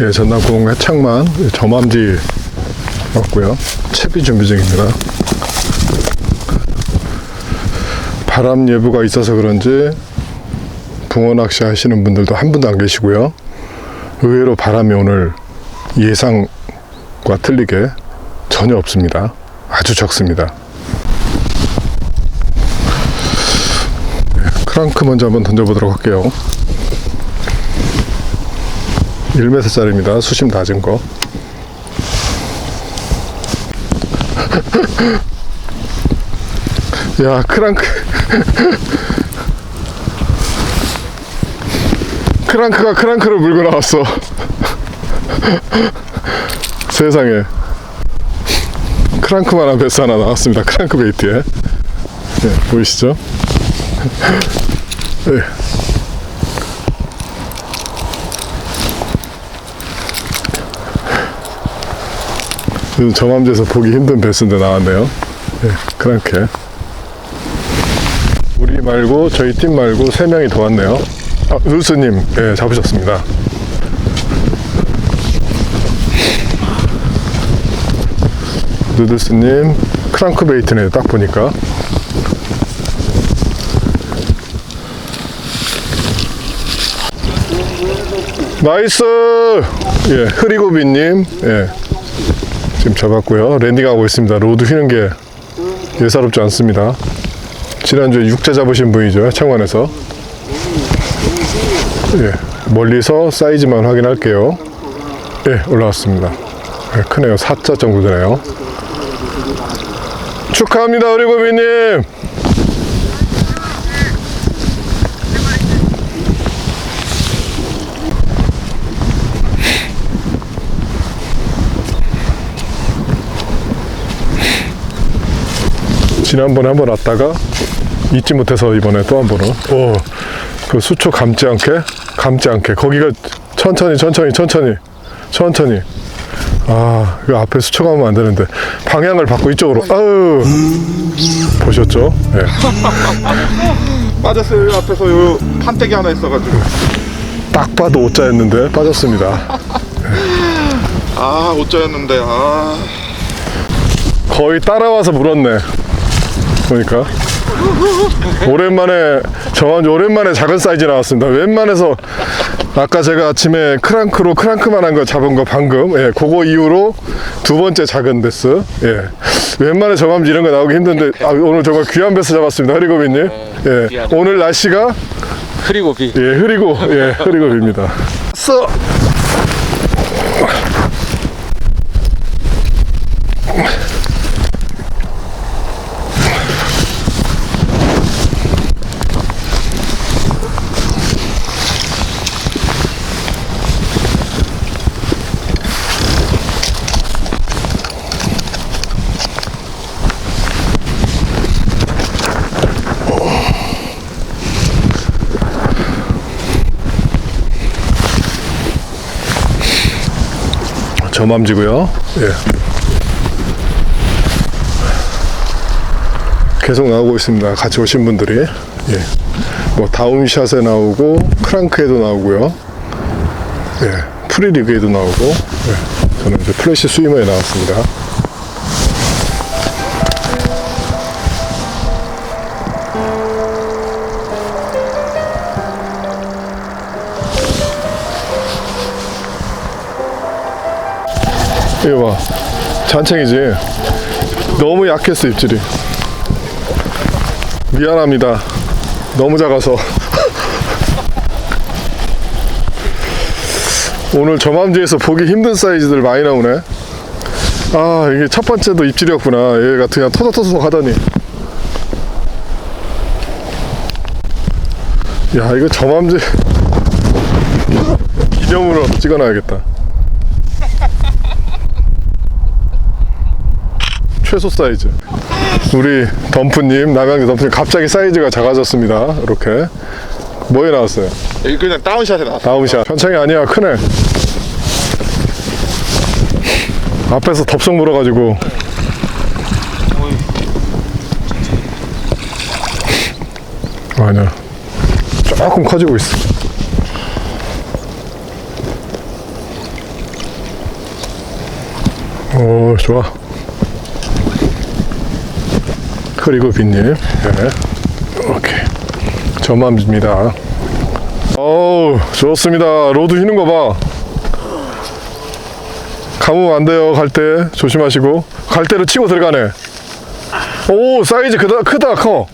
예, 전남공 해창만 저맘지 왔고요. 채비 준비 중입니다. 바람 예보가 있어서 그런지 붕어 낚시 하시는 분들도 한 분도 안 계시고요. 의외로 바람이 오늘 예상과 틀리게 전혀 없습니다. 아주 적습니다. 네, 크랑크 먼저 한번 던져보도록 할게요. 1m짜리입니다. 수심 낮은 거. 야, 크랑크. 크랑크가 크랑크를 물고 나왔어. 세상에. 크랑크만한 베스 하나 나왔습니다. 크랑크 베이트에. 네, 보이시죠? 네. 요즘 저맘제에서 보기 힘든 베스인데 나왔네요. 네, 크랑크. 우리 말고 저희 팀 말고 세 명이 더 왔네요. 아, 루스님, 예, 잡으셨습니다. 누드스님 크랑크 베이트네 딱 보니까 나이스 예 흐리고비님 예 지금 잡았고요. 랜딩하고 있습니다. 로드 휘는 게 예사롭지 않습니다. 지난주에 육자 잡으신 분이죠 창원에서. 예 멀리서 사이즈만 확인할게요. 예 올라왔습니다. 예, 크네요. 4자 정도 되네요. 축하합니다 우리 고비님 지난번에 한 번 왔다가 잊지 못해서 이번에 또 한 번은 오 그 수초 감지 않게 감지 않게 거기가 천천히 천천히 천천히 천천히 아, 그 앞에 수초 가면 안 되는데 방향을 바꾸 이쪽으로. 아유, 보셨죠? 예. 빠졌어요 요 앞에서 요 판때기 하나 있어가지고 딱 봐도 오자였는데 빠졌습니다. 아 옷자였는데 아 거의 따라와서 물었네. 보니까 오랜만에 저한 오랜만에 작은 사이즈 나왔습니다. 웬만해서 아까 제가 아침에 크랑크로 크랑크만 한 거 잡은 거 방금 예, 그거 이후로 두 번째 작은 베스 예. 웬만해 저감지 이런 거 나오기 힘든데 아, 오늘 정말 귀한 베스 잡았습니다. 흐리고비님 예. 오늘 날씨가 흐리고 비. 예 흐리고 예 흐리고 비입니다. 써 저맘지고요. 예. 계속 나오고 있습니다. 같이 오신 분들이. 예. 뭐 다운샷에 나오고 크랑크에도 나오고요. 예. 프리리그에도 나오고. 예. 저는 이제 플래시 스위머에 나왔습니다. 이거 봐. 잔챙이지. 너무 약했어, 입질이. 미안합니다. 너무 작아서. 오늘 저맘지에서 보기 힘든 사이즈들 많이 나오네. 아, 이게 첫 번째도 입질이었구나. 얘가 그냥 터덕터덕 하더니. 야, 이거 저맘지 기념으로 찍어놔야겠다. 최소 사이즈. 우리 덤프님, 남양주 덤프님 갑자기 사이즈가 작아졌습니다. 이렇게. 뭐에 나왔어요? 여기 그냥 다운샷에 나왔어 다음샷. 현창이 아니야, 크네. 앞에서 덥석 물어가지고. 아니야. 조금 커지고 있어. 오, 좋아. 그리고 빈님. 네. 오케이. 저만입니다. 어우, 좋습니다. 로드 휘는 거 봐. 감으면 안 돼요, 갈 때. 조심하시고. 갈 때로 치고 들어가네. 오, 사이즈 크다, 크다, 커.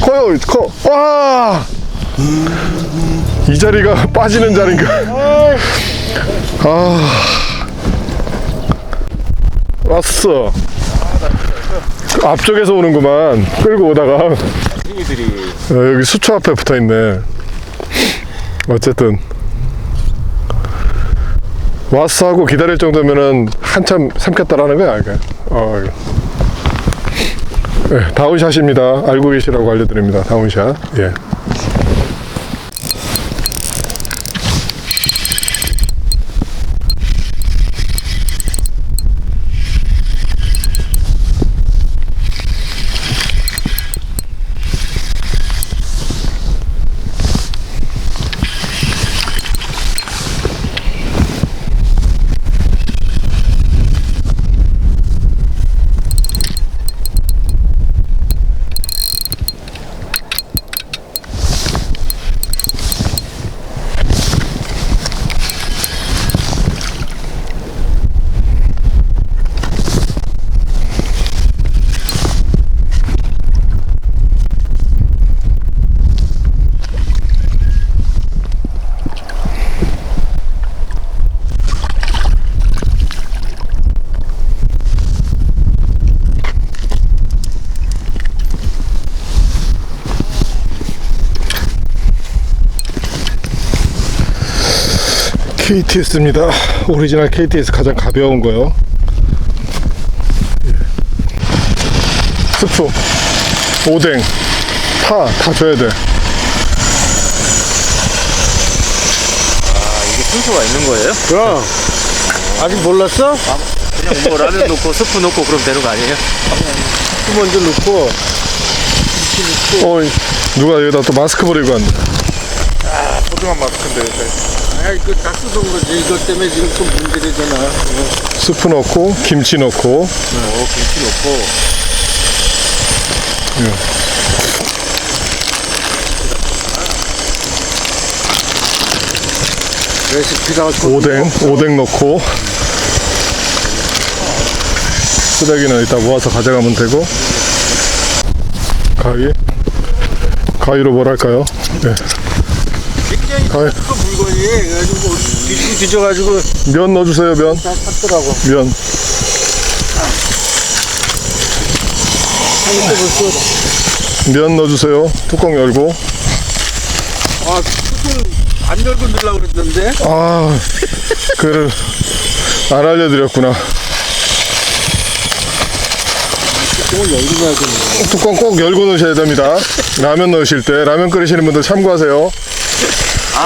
커요, 커. 와! 이 자리가 빠지는 자리인가? 아. 왔어. 앞쪽에서 오는구만. 끌고 오다가. 팽이들이 어, 여기 수초 앞에 붙어 있네. 어쨌든 왔어 하고 기다릴 정도면은 한참 삼켰다라는 거야. 이게. 어. 네, 다운샷입니다. 알고 계시라고 알려드립니다. 다운샷. 예. KTS입니다. 오리지널 KTS 가장 가벼운 거요. 예. 스프, 오뎅, 파 다 줘야 돼. 이게 순서가 있는 거예요? 그럼 아직 몰랐어? 그냥 뭐 라면 넣고 스프 넣고 그러면 되는 거 아니에요? 그 먼저 넣고 어, 누가 여기다 또 마스크 버리고 왔네. 소중한 마스크인데. 아이 그다 쓰던 거지. 이것 때문에 지금 또 문제되잖아. 스프 넣고 김치 넣고. 어 김치 넣고. 레시피가 오뎅, 오뎅 넣고. 쓰레기는 이따 모아서 가져가면 되고. 가위, 가위로 뭘 할까요? 네. 큰 물건이 그래가지고 뒤지고 뒤져가지고 면 넣어주세요, 면. 다 샀더라고 면. 벌써 면 넣어주세요. 뚜껑 열고. 아 뚜껑 안 열고 넣으려고 그랬는데 아, 그를 안 알려드렸구나. 열고 되는 뚜껑 꼭 열고 넣으셔야 됩니다. 라면 넣으실 때 라면 끓이시는 분들 참고하세요.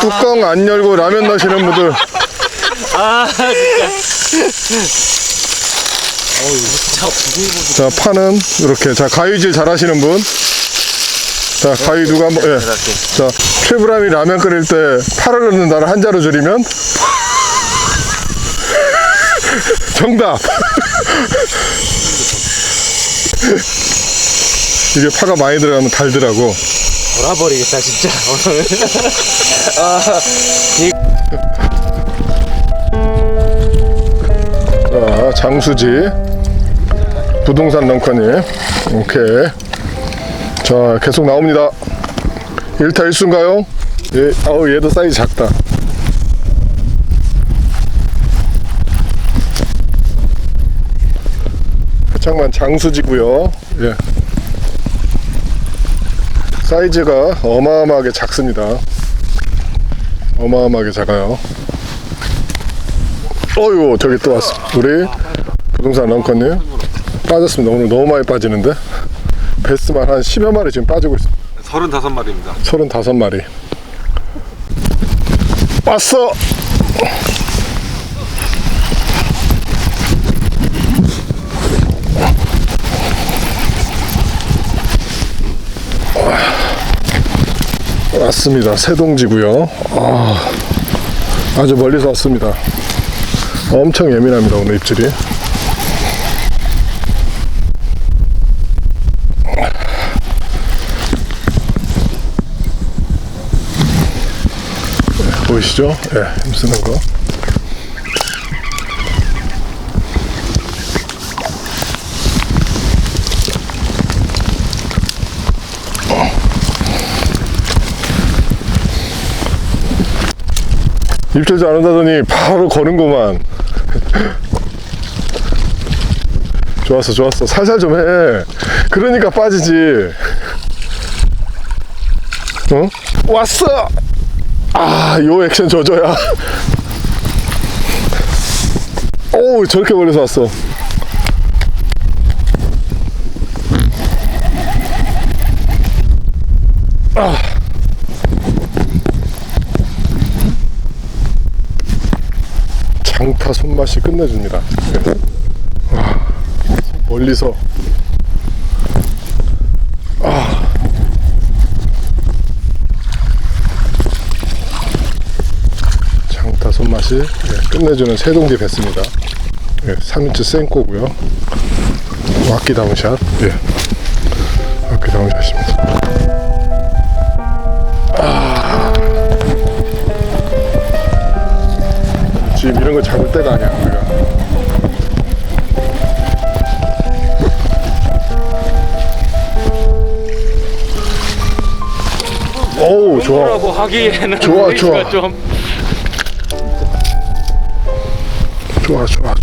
뚜껑 안 열고 라면 넣으시는 분들 아 진짜 자 파는 이렇게 자 가위질 잘 하시는 분. 자 가위 누가 한번 예. 자 최불암이 라면 끓일 때 파를 넣는다를 한자로 줄이면 정답. 이게 파가 많이 들어가면 달더라고. 돌아버리겠다 진짜. 오늘 아, 자, 장수지. 부동산 런커님 오케이. 자 계속 나옵니다. 1타 1수인가요? 예, 아우 얘도 사이즈 작다. 해창만 장수지고요. 예. 사이즈가 어마어마하게 작습니다. 어마어마하게 작아요. 어이구 저기 또 왔어 우리 부동산 런커님. 빠졌습니다. 오늘 너무 많이 빠지는데? 베스만 한 10여 마리 지금 빠지고 있어 35마리입니다. 35마리. 왔어 왔습니다. 새동지고요. 아, 아주 멀리서 왔습니다. 엄청 예민합니다 오늘 입질이. 네, 보이시죠? 예, 힘쓰는 거 입질 잘 한다더니 바로 거는구만. 좋았어 좋았어. 살살 좀 해. 그러니까 빠지지. 어? 왔어! 아 요 액션 줘줘야. 오 저렇게 멀리서 왔어. 장 타 손맛이 끝내줍니다. 네. 와, 멀리서 아. 장타 손맛이 네, 끝내주는 세동기 뱉습니다. 네, 3인치 생꼬고요. 와끼 다운샷. 예. 와끼 다운샷입니다. 이런 거 잡을 때가 아니야 우리가. 오우 좋아. 라고 하기에는 좋아, 좋아. 좀 좋아. 좋아 좋아